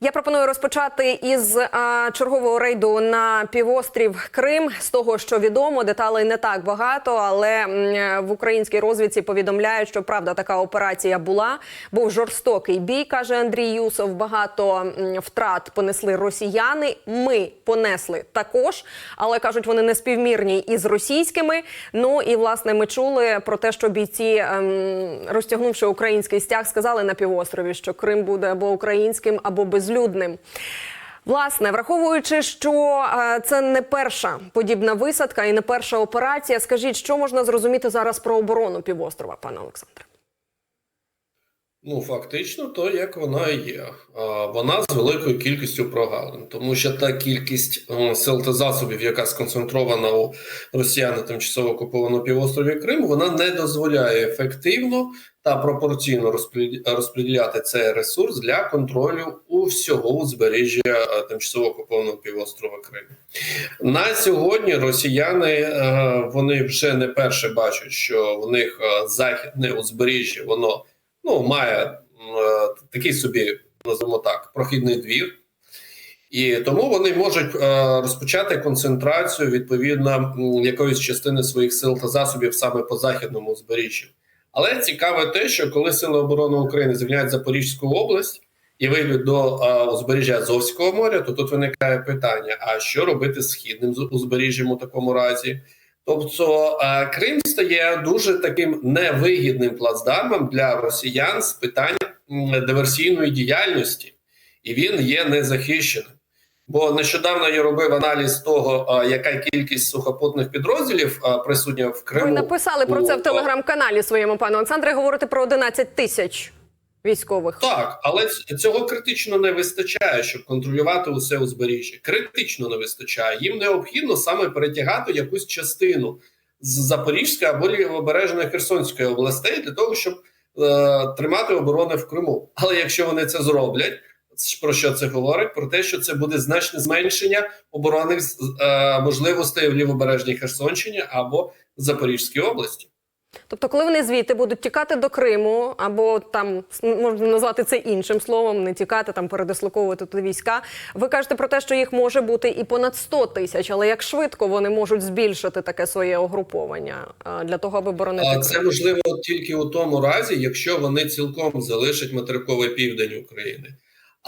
Я пропоную розпочати із а, чергового рейду на півострів Крим. З того, що відомо, деталей не так багато, але м, в українській розвідці повідомляють, що правда така операція була. Був жорстокий бій, каже Андрій Юсов. Багато втрат понесли росіяни. Ми понесли також, але кажуть, вони не співмірні із російськими. Ну і власне ми чули про те, що бійці, ем, розтягнувши український стяг, сказали на півострові, що Крим буде або українським, або безлюдним. Власне, враховуючи, що е, це не перша подібна висадка і не перша операція, скажіть, що можна зрозуміти зараз про оборону півострова, пане Олександре? Ну, фактично, то як вона і є. Вона з великою кількістю прогалин, тому що та кількість е, сил та засобів, яка сконцентрована у росіян на тимчасово окупованому півострові Крим, вона не дозволяє ефективно та пропорційно розподіля- розподіляти цей ресурс для контролю у всього узбережжя е, тимчасово окупованого півострова Крим. На сьогодні росіяни е, вони вже не перше бачать, що в них е, західне узбережжя воно ну, має такий собі, називаємо так, прохідний двір. І тому вони можуть е, розпочати концентрацію відповідно якоїсь частини своїх сил та засобів саме по західному узбережжю. Але цікаве те, що коли Сили оборони України звільняють Запорізьку область і вийдуть до узбережжя Азовського моря, то тут виникає питання: а що робити з східним узбережжям у такому разі? Тобто Крим стає дуже таким невигідним плацдармом для росіян з питань диверсійної діяльності, і він є незахищеним. Бо нещодавно я робив аналіз того, яка кількість сухопутних підрозділів присутня в Криму. Ви написали про це в телеграм-каналі своєму, пане Олександре. Говорите про 11 тисяч військових. Так, але цього критично не вистачає, щоб контролювати усе узбережжя. Критично не вистачає. Їм необхідно саме перетягати якусь частину з Запорізької або лівобережної Херсонської областей для того, щоб е, тримати оборони в Криму. Але якщо вони це зроблять, про що це говорить? Про те, що це буде значне зменшення оборонних е, можливостей в лівобережній Херсонщині або Запорізькій області. Тобто, коли вони звідти будуть тікати до Криму, або там можна назвати це іншим словом, не тікати, там передислоковувати туди війська. Ви кажете про те, що їх може бути і понад 100 тисяч, але як швидко вони можуть збільшити таке своє угруповання для того, аби боронити Крим? це можливо тільки у тому разі, якщо вони цілком залишать материковий південь України.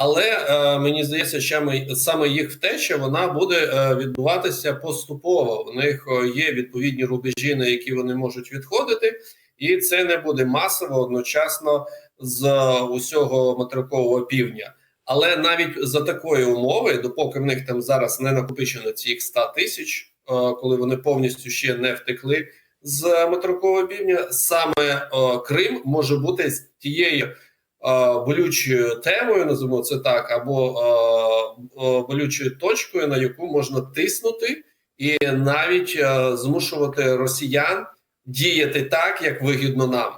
Але е, мені здається, що ми, саме їх втеча вона буде е, відбуватися поступово. У них е, є відповідні рубежі, на які вони можуть відходити, і це не буде масово одночасно з е, усього материкового півдня. Але навіть за такої умови, допоки в них там зараз не накопичено цих 100 тисяч, е, коли вони повністю ще не втекли з материкового півдня, саме е, Крим може бути з тією болючою темою, називаємо це так, або е, е, болючою точкою, на яку можна тиснути, і навіть е, змушувати росіян діяти так, як вигідно нам.